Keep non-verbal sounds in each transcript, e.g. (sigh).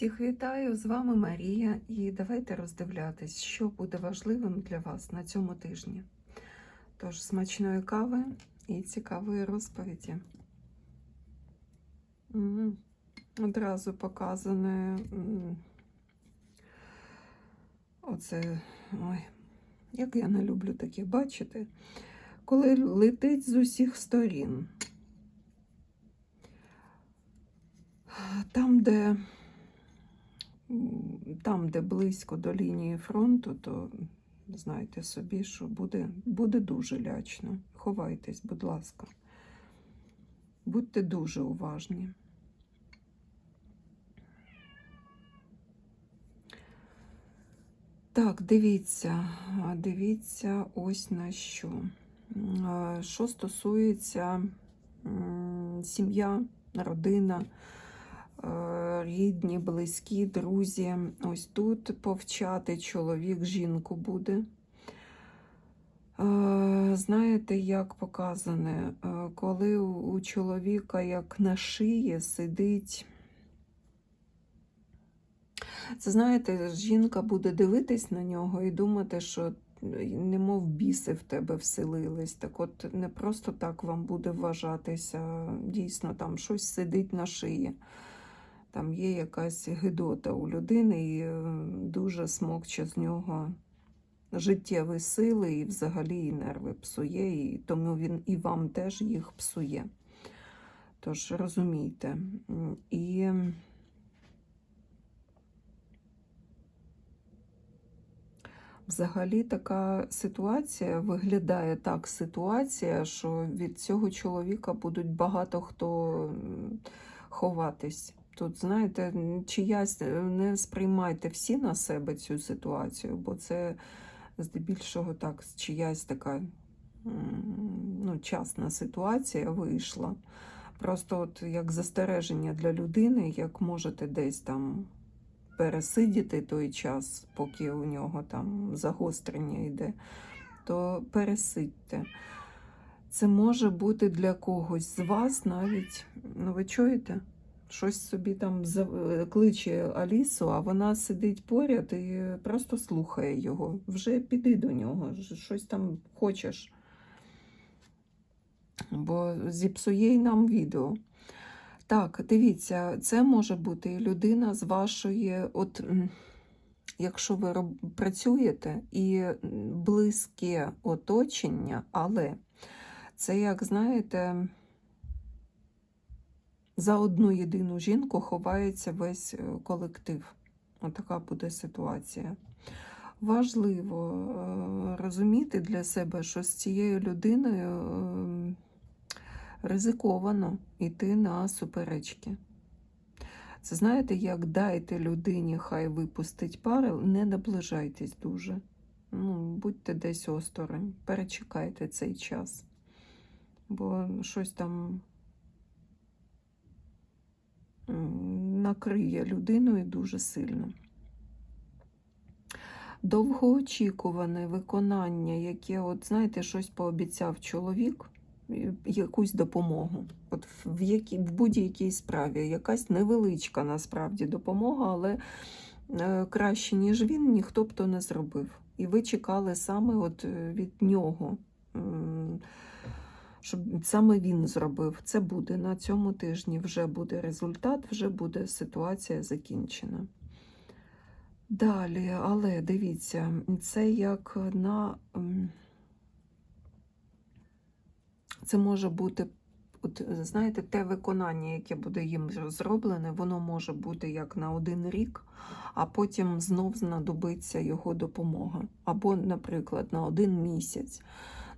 Всіх вітаю, з вами Марія, і давайте роздивлятись, що буде важливим для вас на цьому тижні. Тож, смачної кави і цікавої розповіді. Одразу показане оце, ой, як я не люблю таке бачити, коли летить з усіх сторін. Там, де Там, де близько до лінії фронту, то знайте собі, що буде, буде дуже лячно. Ховайтесь, будь ласка. Будьте дуже уважні. Так, дивіться, дивіться ось на що. Що стосується сім'я, родина рідні, близькі, друзі. Ось тут повчати чоловік жінку буде. Е, Знаєте, як показане, е, коли у чоловіка як на шиї сидить. Це знаєте, жінка буде дивитись на нього і думати, що немов біси в тебе вселились. Так от не просто так вам буде вважатися, дійсно там щось сидить на шиї. Там є якась гидота у людини і е, дуже смокче з нього життєві сили і взагалі і нерви псує, і тому він і вам теж їх псує. Тож розумійте. І взагалі така ситуація виглядає так ситуація, що від цього чоловіка будуть багато хто ховатись. Тут, знаєте, чиясь не сприймайте всі на себе цю ситуацію, бо це здебільшого так, чиясь така ну, частна ситуація вийшла. Просто от як застереження для людини, як можете десь там пересидіти той час, поки у нього там загострення йде, то пересидьте. Це може бути для когось з вас навіть, ну ви чуєте? Щось собі там е, кличе Алісу, а вона сидить поряд і просто слухає його. Вже піди до нього, щось там хочеш. Бо зіпсує й нам відео. Так, дивіться, це може бути людина з вашої, от якщо ви роб- працюєте і близьке оточення, але це, як знаєте, за одну єдину жінку ховається весь е, колектив. Отака буде ситуація. Важливо е, розуміти для себе, що з цією людиною е, ризиковано йти на суперечки. Це знаєте, як дайте людині, хай випустить пари, не наближайтесь дуже. Ну, будьте десь осторонь, перечекайте цей час. Бо щось там накриє людиною дуже сильно. Довгоочікуване виконання, яке, от знаєте, щось пообіцяв чоловік, якусь допомогу. От в, якій, в будь-якій справі, якась невеличка насправді допомога, але е, краще, ніж він, ніхто б то не зробив. І ви чекали саме от від нього, щоб саме він зробив. Це буде на цьому тижні, вже буде результат, вже буде ситуація закінчена. Далі, але дивіться, це як на. Це може бути, от, знаєте, те виконання, яке буде їм зроблене, воно може бути як на один рік, а потім знов знадобиться його допомога. Або, наприклад, на один місяць.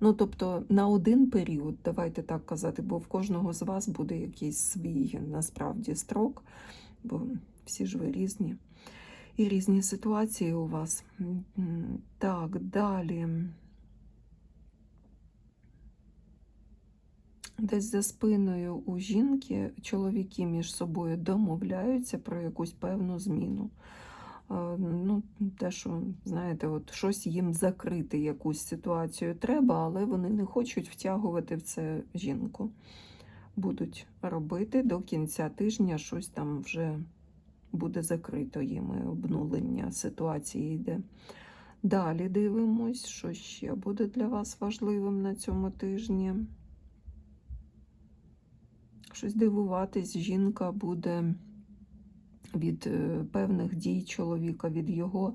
Ну, тобто на один період, давайте так казати, бо в кожного з вас буде якийсь свій насправді строк, бо всі ж ви різні. І різні ситуації у вас. Так, далі. Десь за спиною у жінки чоловіки між собою домовляються про якусь певну зміну. Ну, те, що, знаєте, от щось їм закрити, якусь ситуацію треба, але вони не хочуть втягувати в це жінку. Будуть робити до кінця тижня щось там вже буде закрито їми обнулення ситуації йде. Далі дивимось, що ще буде для вас важливим на цьому тижні. Щось дивуватись, жінка буде від е, певних дій чоловіка, від його,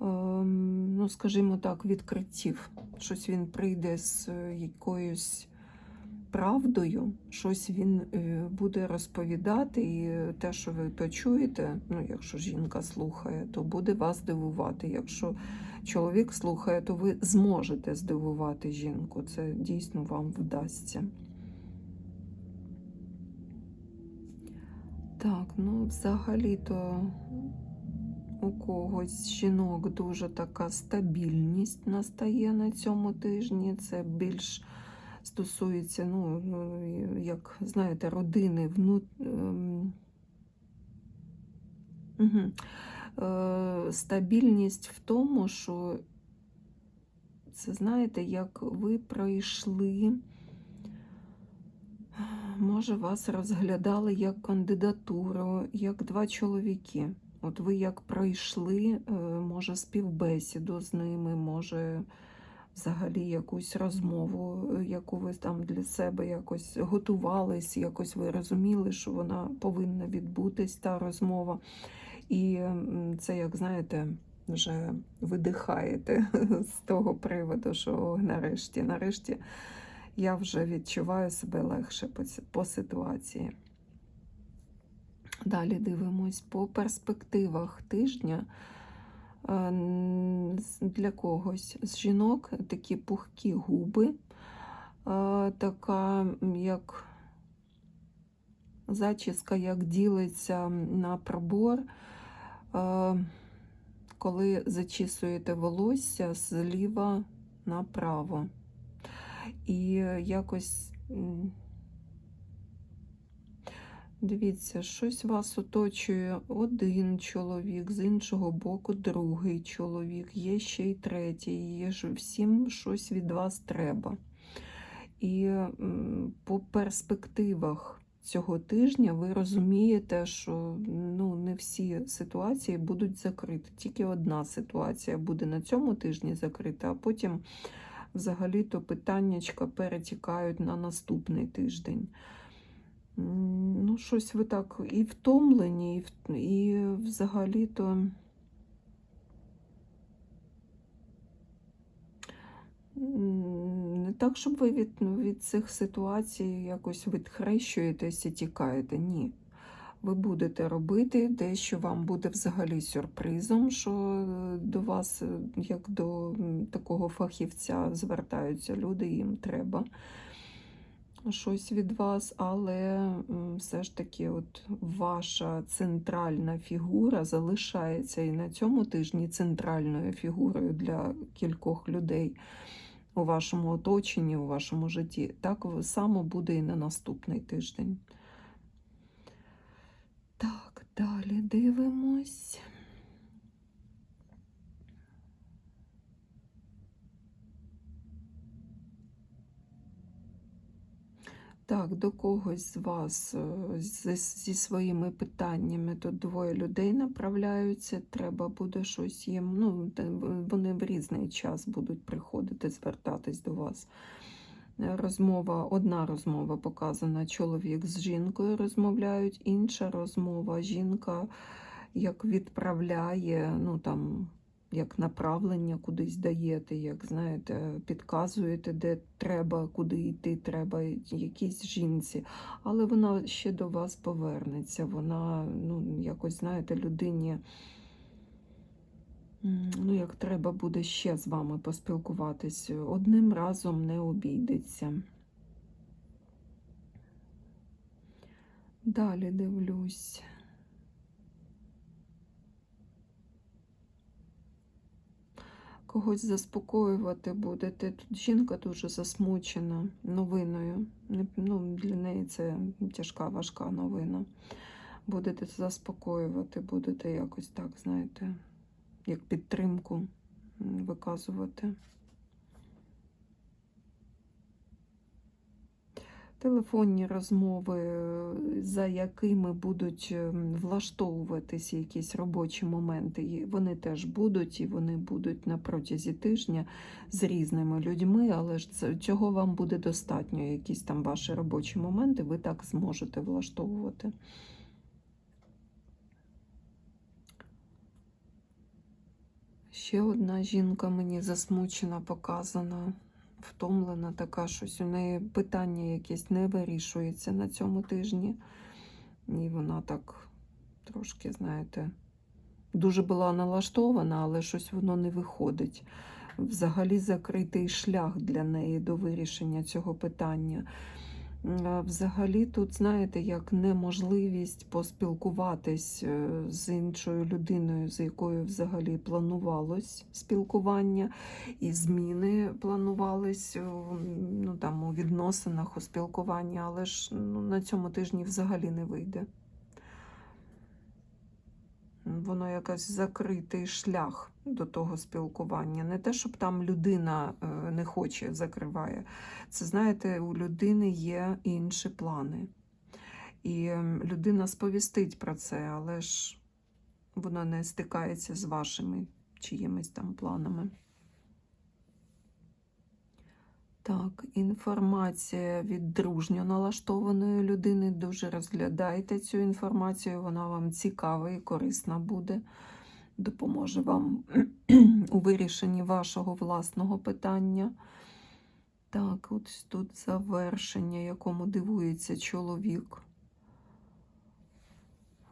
ем, ну, скажімо так, відкриттів. Щось він прийде з е, якоюсь правдою, щось він е, буде розповідати, і те, що ви почуєте, ну, якщо жінка слухає, то буде вас дивувати. Якщо чоловік слухає, то ви зможете здивувати жінку. Це дійсно вам вдасться. Так, ну взагалі-то у когось з жінок дуже така стабільність настає на цьому тижні. Це більш стосується, ну, ну, як знаєте, родини, вну... Угу. Стабільність в тому, що це знаєте, як ви пройшли, може, вас розглядали як кандидатуру, як два чоловіки. От ви як пройшли, е, може, співбесіду з ними, може, взагалі якусь розмову, е, яку ви там для себе якось готувались, якось ви розуміли, що вона повинна відбутись, та розмова. І це, як знаєте, вже видихаєте (laughs) з того приводу, що нарешті, нарешті я вже відчуваю себе легше по, по ситуації. Далі дивимось по перспективах тижня. Е, Для когось з жінок такі пухкі губи, е, така як зачіска, як ділиться на пробор. Е, Коли зачісуєте волосся зліва направо. І якось дивіться, щось вас оточує один чоловік, з іншого боку другий чоловік, є ще й третій, є ж всім щось від вас треба. І по перспективах цього тижня ви розумієте, що ну, не всі ситуації будуть закриті. Тільки одна ситуація буде на цьому тижні закрита, а потім взагалі-то питаннячка перетікають на наступний тиждень. Ну, щось ви так і втомлені, і, і взагалі-то. Не так, щоб ви від, ну, від цих ситуацій якось відхрещуєтесь і тікаєте. Ні. Ви будете робити те, що вам буде взагалі сюрпризом, що е, до вас, е, як до такого фахівця, звертаються люди, їм треба щось від вас, але все ж таки, от ваша центральна фігура залишається і на цьому тижні центральною фігурою для кількох людей у вашому оточенні, у вашому житті. Так само буде і на наступний тиждень. Так, далі дивимось. Так, до когось з вас е, зі, зі своїми питаннями тут двоє людей направляються. Треба буде щось їм. Ну, вони в різний час будуть приходити, звертатись до вас. Розмова, одна розмова показана, чоловік з жінкою розмовляють, інша розмова, жінка як відправляє, ну там, як направлення кудись даєте, як знаєте, підказуєте, де треба, куди йти треба, якійсь жінці. Але вона ще до вас повернеться. Вона, ну, якось, знаєте, людині. Ну, як треба буде ще з вами поспілкуватись, одним разом не обійдеться. Далі дивлюсь. Когось заспокоювати будете. Тут жінка дуже засмучена новиною. Ну, для неї це тяжка, важка новина. Будете заспокоювати, будете якось так, знаєте, як підтримку виказувати. Телефонні розмови, е, за якими будуть ем, влаштовуватись якісь робочі моменти, вони теж будуть, і вони будуть на протязі тижня з різними людьми, але ж цього вам буде достатньо. Якісь там ваші робочі моменти ви так зможете влаштовувати. Ще одна жінка мені засмучена, показана, втомлена така, щось у неї питання якесь не вирішується на цьому тижні. І вона так трошки, знаєте, дуже була налаштована, але щось воно не виходить. Взагалі закритий шлях для неї до вирішення цього питання. Взагалі, тут, знаєте, як неможливість поспілкуватись е, з іншою людиною, з якою взагалі планувалось спілкування, і зміни планувались ну, там, у відносинах, у спілкуванні, але ж ну, на цьому тижні взагалі не вийде. Воно якось закритий шлях до того спілкування. Не те, щоб там людина е, не хоче, закриває. Це, знаєте, у людини є інші плани. І людина сповістить про це, але ж воно не стикається з вашими чиїмись там планами. Так, інформація від дружньо налаштованої людини. Дуже розглядайте цю інформацію, вона вам цікава і корисна буде. Допоможе вам (clears throat) у вирішенні вашого власного питання. Так, от тут завершення, якому дивується чоловік.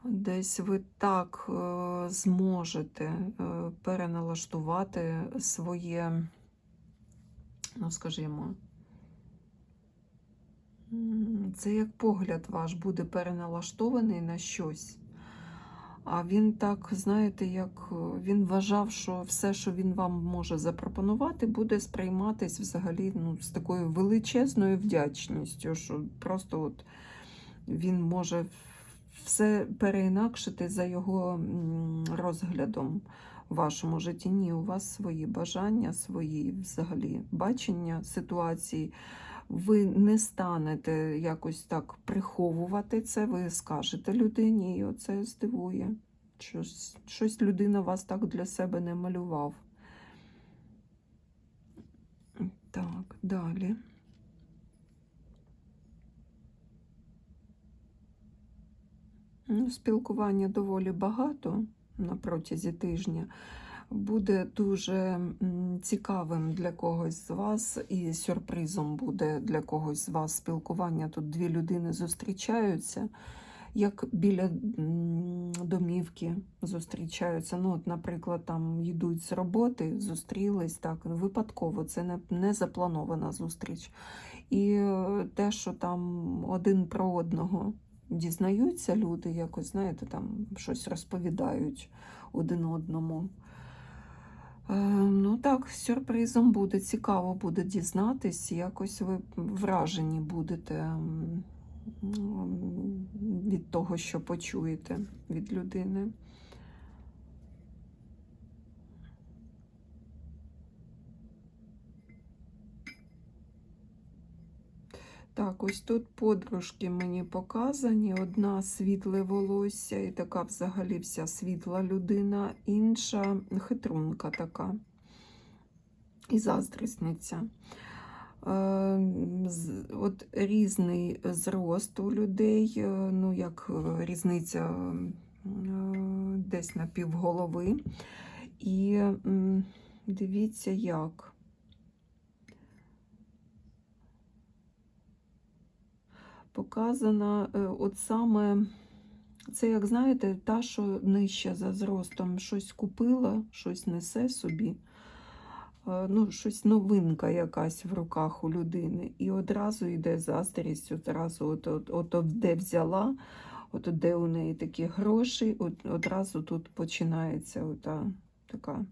Десь ви так е, зможете е, переналаштувати своє, ну, скажімо, це як погляд ваш буде переналаштований на щось. А він так, знаєте, як е, він вважав, що все, що він вам може запропонувати, буде сприйматись взагалі ну, з такою величезною вдячністю, що просто от він може все переінакшити за його розглядом в вашому житті. Ні, у вас свої бажання, свої взагалі бачення ситуації. Ви не станете якось так приховувати це, ви скажете людині, і оце здивує. Щось, щось людина вас так для себе не малював. Так, далі. Ну, Спілкування доволі багато на протязі тижня. Буде дуже цікавим для когось з вас, і сюрпризом буде для когось з вас спілкування. Тут дві людини зустрічаються, як біля домівки зустрічаються. Ну, от, наприклад, там йдуть з роботи, зустрілись так випадково, це не, не запланована зустріч. І е, те, що там один про одного дізнаються люди, якось, знаєте, там щось розповідають один одному. Е, Ну так, сюрпризом буде, цікаво буде дізнатись, якось ви вражені будете від того, що почуєте від людини. Так, ось тут подружки мені показані. Одна світле волосся і така взагалі вся світла людина, інша хитрунка така і заздрісниця. Е, От різний зрост у людей, е, ну як е, різниця десь на півголови. І дивіться, як. Показана е, от саме, це, як знаєте, та, що нижча за зростом, щось купила, щось несе собі, е, ну, щось новинка якась в руках у людини. І одразу йде заздрість, одразу от, от, от, от де взяла, от де у неї такі гроші, от, одразу тут починається ота така.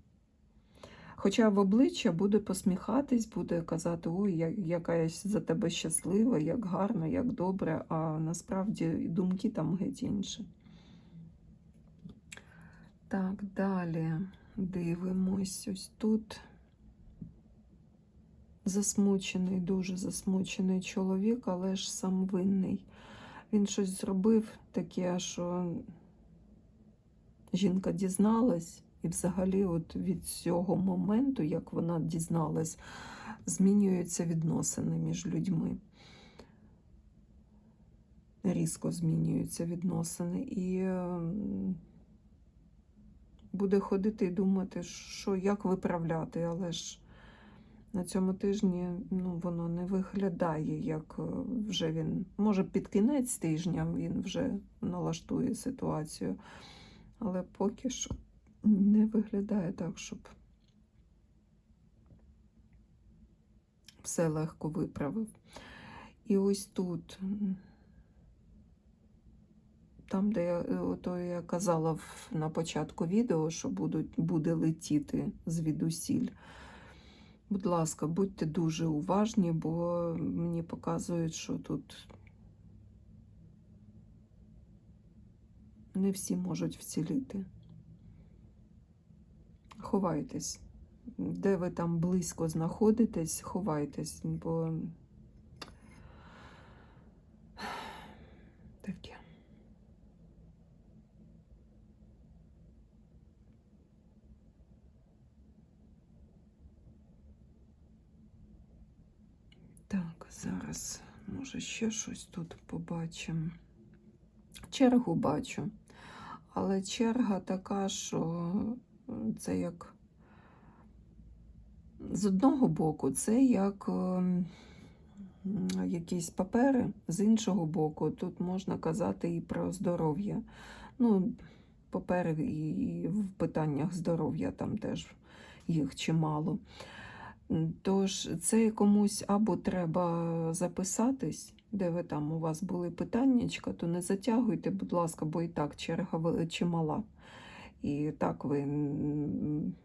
Хоча в обличчя буде посміхатись, буде казати, ой, я- яка я за тебе щаслива, як гарно, як добре, а насправді думки там геть інші. Так, далі дивимось ось тут. засмучений, дуже засмучений чоловік, але ж сам винний. Він щось зробив таке, що жінка дізналась, і взагалі, от від цього моменту, як вона дізналась, змінюються відносини між людьми. Різко змінюються відносини. І буде ходити і думати, що як виправляти, але ж на цьому тижні ну, воно не виглядає, як е, вже він. Може, під кінець тижня він вже налаштує ситуацію, але поки що не виглядає так, щоб все легко виправив. І ось тут, там, де я, ото я казала на початку відео, що будуть, буде летіти звідусіль. Будь ласка, будьте дуже уважні, бо мені показують, що тут не всі можуть вціліти. Ховайтесь. Де ви там близько знаходитесь, ховайтесь, бо таке. Так, зараз, може, ще щось тут побачимо. Чергу бачу. Але черга така, що це як з одного боку, це як ем, якісь папери, з іншого боку, тут можна казати і про здоров'я. Ну, папери і в питаннях здоров'я там теж їх чимало. Тож це комусь або треба записатись, де ви там у вас були питаннячка, то не затягуйте, будь ласка, бо і так черга чимала. І так ви,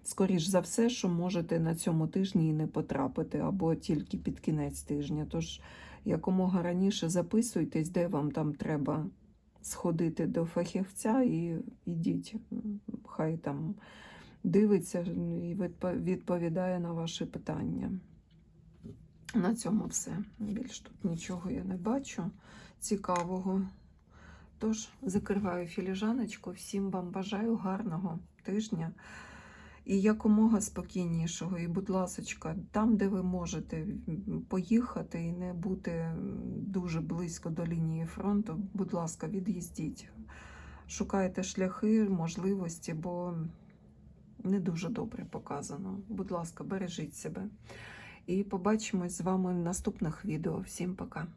скоріш за все, що можете на цьому тижні і не потрапити, або тільки під кінець тижня. Тож якомога раніше записуйтесь, де вам там треба сходити до фахівця і йдіть. Хай там дивиться і відповідає на ваші питання. На цьому все. Більш тут нічого я не бачу цікавого. Тож закриваю філіжаночку. Всім вам бажаю гарного тижня і якомога спокійнішого. І, будь ласочка, там, де ви можете поїхати і не бути дуже близько до лінії фронту, будь ласка, від'їздіть. Шукайте шляхи, можливості, бо не дуже добре показано. Будь ласка, бережіть себе. І побачимось з вами в наступних відео. Всім пока.